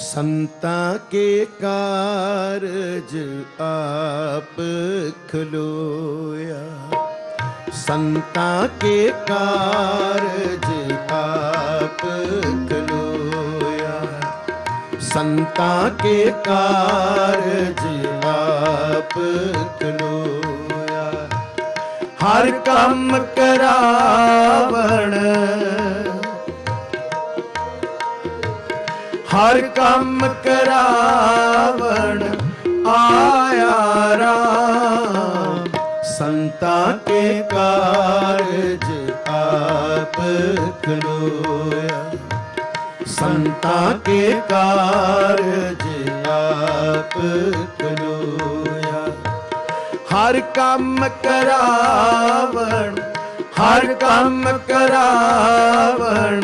ਸੰਤਾਂ ਕੇ ਕਾਰਜ ਆਪ ਖਲੋਇਆ। ਸੰਤਾਂ ਕੇ ਕਾਰਜ ਆਪ ਖਲੋਇਆ। ਸੰਤਾਂ ਕੇ ਕਾਰਜ ਆਪ ਖਲੋਇਆ। ਹਰ ਕੰਮ ਕਰਾ ਹਰ ਕੰਮ ਕਰਾਵਣ ਆਇਆ ਰਾਮ। ਸੰਤਾਂ ਕੇ ਕਾਰਜ ਆਪ ਖਲੋਇਆ। ਸੰਤਾਂ ਕੇ ਕਾਰਜ ਆਪ ਖਲੋਇਆ। ਹਰ ਕੰਮ ਕਰਾਵਣ, ਹਰ ਕੰਮ ਕਰਾਵਣ